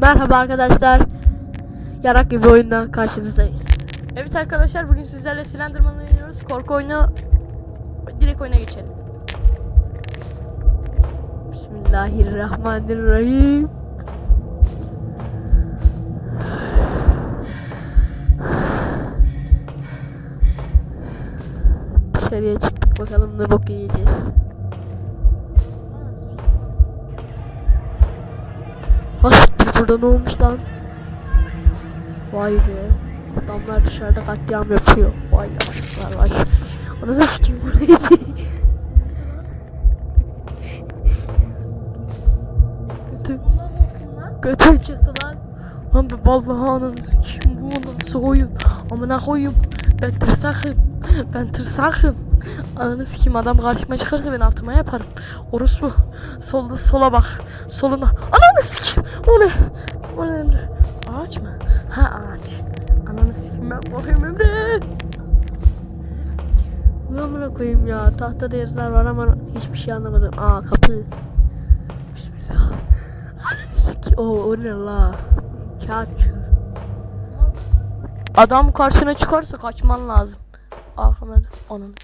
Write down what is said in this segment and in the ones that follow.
Merhaba arkadaşlar. Yarak gibi oyundan karşınızdayız. Evet arkadaşlar bugün sizlerle Slenderman oynuyoruz. Korku oyunu direkt oyuna geçelim. Bismillahirrahmanirrahim. Dışarıya çıktık bakalım ne bok yiyeceğiz. Hasbir burada ne olmuş lan? Vay be. Adamlar dışarıda katliam yapıyor. Vay yavşaklar vay. Onu nasıl kim buraya Götüm, götüm çıktı lan. Lan be vallahi ananı sikeyim bu nasıl oyun. Amına koyayım. Ben tırsakım. Ben tırsakım. Ananı sikeyim adam karşıma çıkarsa ben altıma yaparım. Orospu. Solda sola bak. Soluna. Ananı sikeyim. O ne? O ne Emre? Ağaç mı? Ha ağaç. Ananı sikeyim ben korkuyorum Emre. Ne amına koyayım ya. Tahtada yazılar var ama hiçbir şey anlamadım. Aa kapı. Bismillah. Ananı sikeyim. Oo o ne la? Kağıtçı. Adam karşına çıkarsa kaçman lazım. Da onun.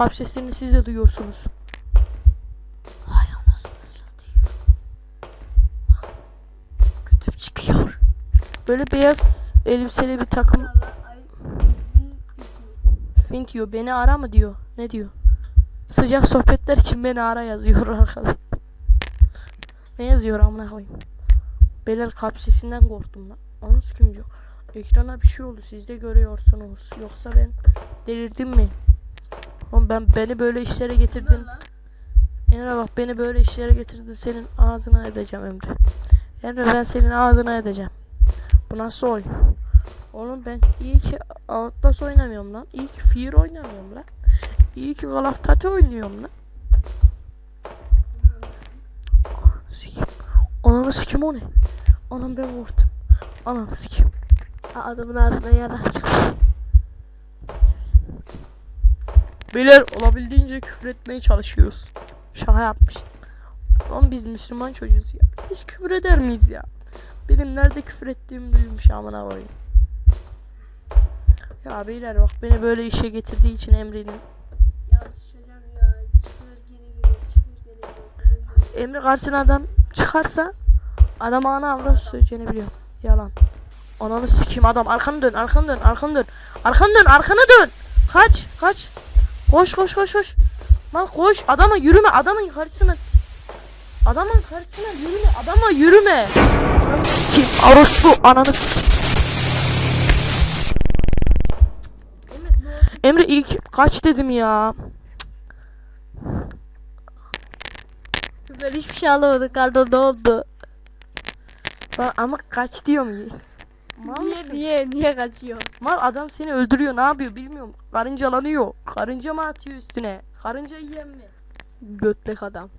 Kalp seslerini siz de duyuyorsunuz. Hay anasını satayım. Götüm çıkıyor. Böyle beyaz elbiseli bir takım. Think diyor beni ara mı diyor. Ne diyor? Sıcak sohbetler için beni ara yazıyor arkadaş. Ne yazıyor amına koyayım. Beyler kalp sesinden korktum lan. Onun sikimci. Ekrana bir şey oldu siz de görüyorsunuz. Yoksa ben delirdim mi? Oğlum ben beni böyle işlere getirdin. Emre bak beni böyle işlere getirdin senin ağzına edeceğim Emre. Emre ben senin ağzına edeceğim. Bu nasıl oyun? Oğlum ben iyi ki Outlast oynamıyorum lan. İyi ki Fear oynamıyorum lan. İyi ki Call of Duty oynuyorum lan. Sikim. Ananı sikim o ne? Anam ben vurdum. Ananı sikim. Adamın ağzına yara Beyler olabildiğince küfür etmeye çalışıyoruz. Şaka yapmıştım. Oğlum biz Müslüman çocuğuz ya. Biz küfür eder miyiz ya? Benim nerede küfür ettiğimi duymuş amına koyayım. Ya beyler bak beni böyle işe getirdiği için Emre'nin. Emre karşına adam çıkarsa adam ana avrat söyleyeceğini biliyor. Yalan. Ananı sikeyim adam arkanı dön arkanı dön arkanı dön. Arkanı dön arkanı dön. Kaç kaç. Koş koş koş koş. Lan koş adama yürüme adamın karşısına. Adamın karşısına yürüme adama yürüme. Sikeyim orospu ananı. Emre ilk kaç dedim ya. Ben hiçbir şey anlamadım. Kardo ne oldu? Ama kaç diyorum. Mal Niye mısın? niye niye kaçıyor? Mal adam seni öldürüyor ne yapıyor bilmiyorum. Karıncalanıyor. Karınca mı atıyor üstüne? Karınca yiyen mi? Götlek adam.